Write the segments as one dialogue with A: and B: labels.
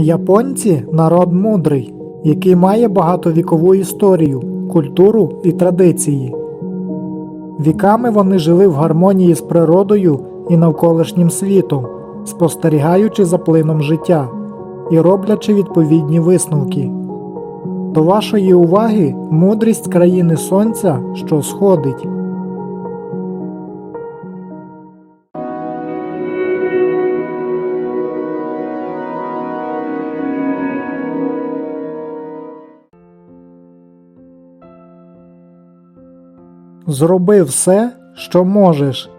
A: Японці народ мудрий, який має багатовікову історію, культуру і традиції. Віками вони жили в гармонії з природою і навколишнім світом, спостерігаючи за плином життя і роблячи відповідні висновки. До вашої уваги мудрість країни сонця, що сходить. Зроби все, що можеш,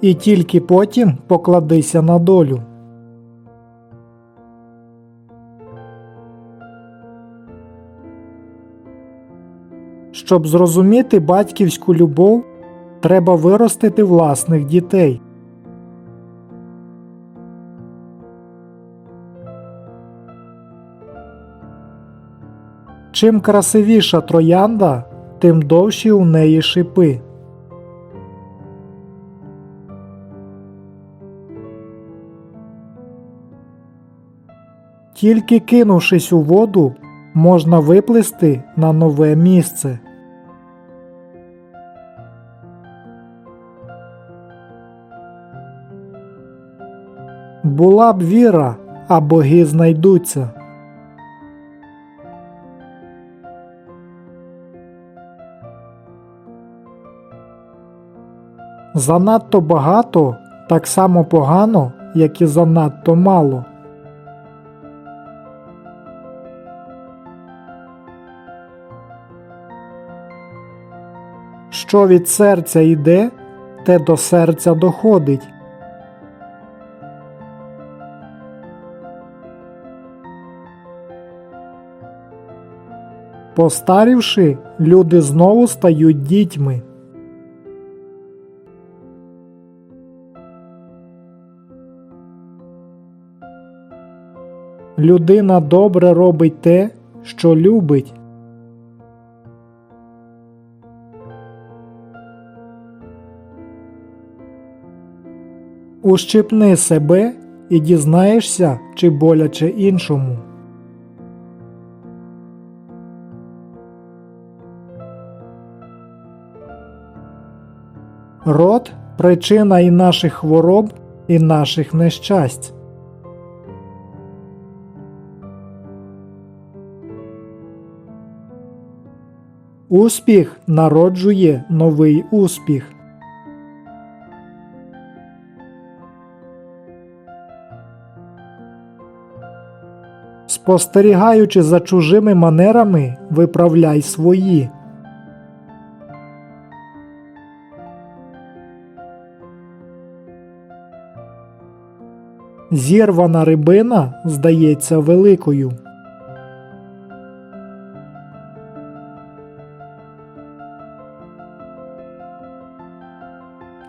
A: і тільки потім покладися на долю. Щоб зрозуміти батьківську любов, треба виростити власних дітей. Чим красивіша троянда, тим довші у неї шипи. Тільки кинувшись у воду, можна виплисти на нове місце. Була б віра, а боги знайдуться. Занадто багато так само погано, як і занадто мало. Що від серця йде, те до серця доходить. Постарівши, люди знову стають дітьми. Людина добре робить те, що любить. Ущипни себе і дізнаєшся, чи боляче іншому. Род причина і наших хвороб, і наших нещасть. Успіх народжує новий успіх. Спостерігаючи за чужими манерами, виправляй свої. Зірвана рибина здається великою.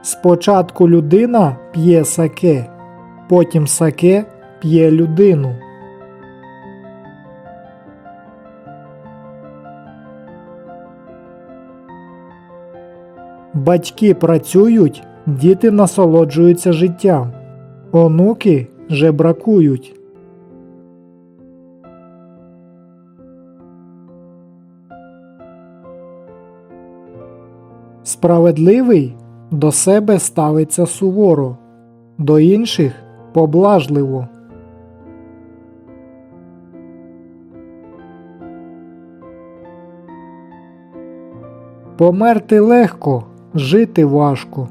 A: Спочатку людина п'є саке, потім саке п'є людину. Батьки працюють, діти насолоджуються життям, онуки жебракують. Справедливий до себе ставиться суворо, до інших поблажливо. Померти легко, жити важко.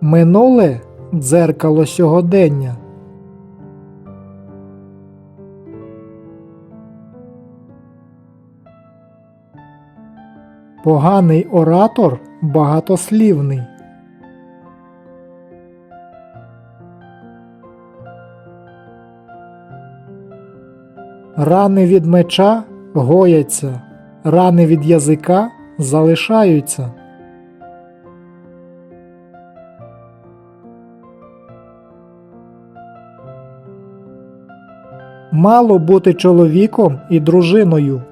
A: Минуле дзеркало сьогодення. Поганий оратор багатослівний. Рани від меча гояться, рани від язика залишаються. Мало бути чоловіком і дружиною.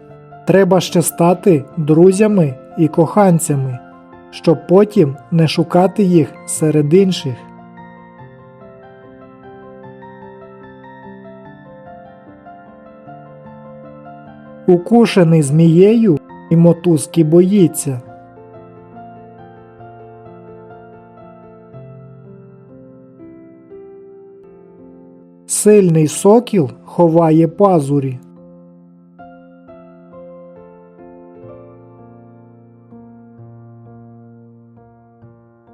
A: Треба ще стати друзями і коханцями. щоб потім не шукати їх серед інших. Укушений змією і мотузки боїться. Сильний сокіл ховає пазурі.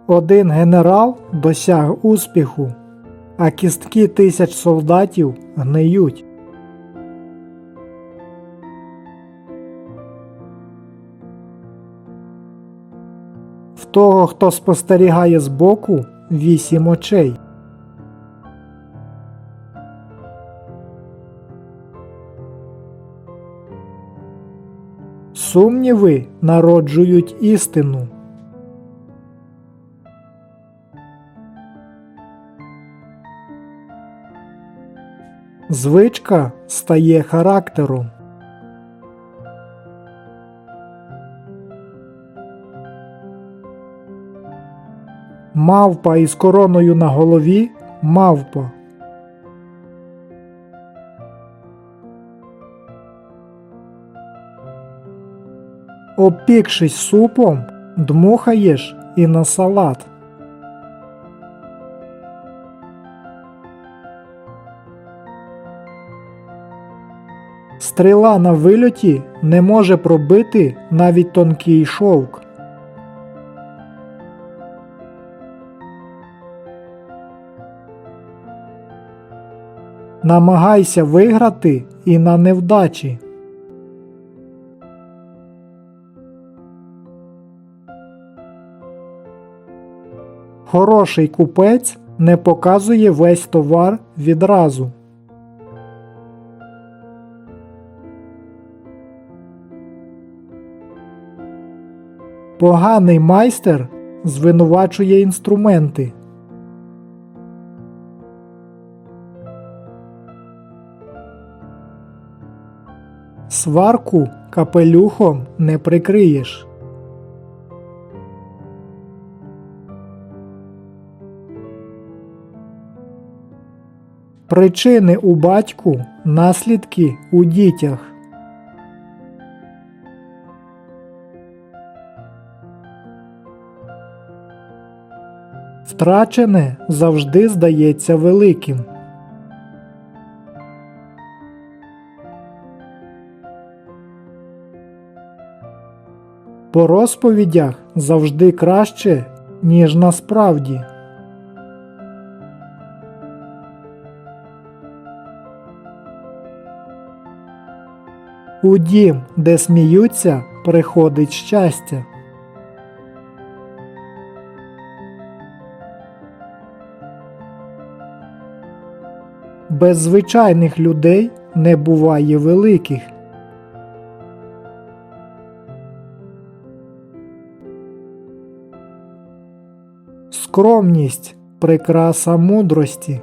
A: Один генерал досяг успіху, а кістки тисяч солдатів гниють. В того, хто спостерігає збоку, вісім очей. Сумніви народжують істину. Звичка стає характером. Мавпа із короною на голові мавпа. Опікшись супом, дмухаєш і на салат. Стріла на вильоті не може пробити навіть тонкий шовк. Намагайся виграти і на невдачі. Хороший купець не показує весь товар відразу. Поганий майстер звинувачує інструменти. Сварку капелюхом не прикриєш. Причини у батьку, наслідки у дітях. Втрачене завжди здається великим. По розповідях завжди краще, ніж насправді. У дім, де сміються, приходить щастя. Без звичайних людей не буває великих. Скромність прикраса мудрості.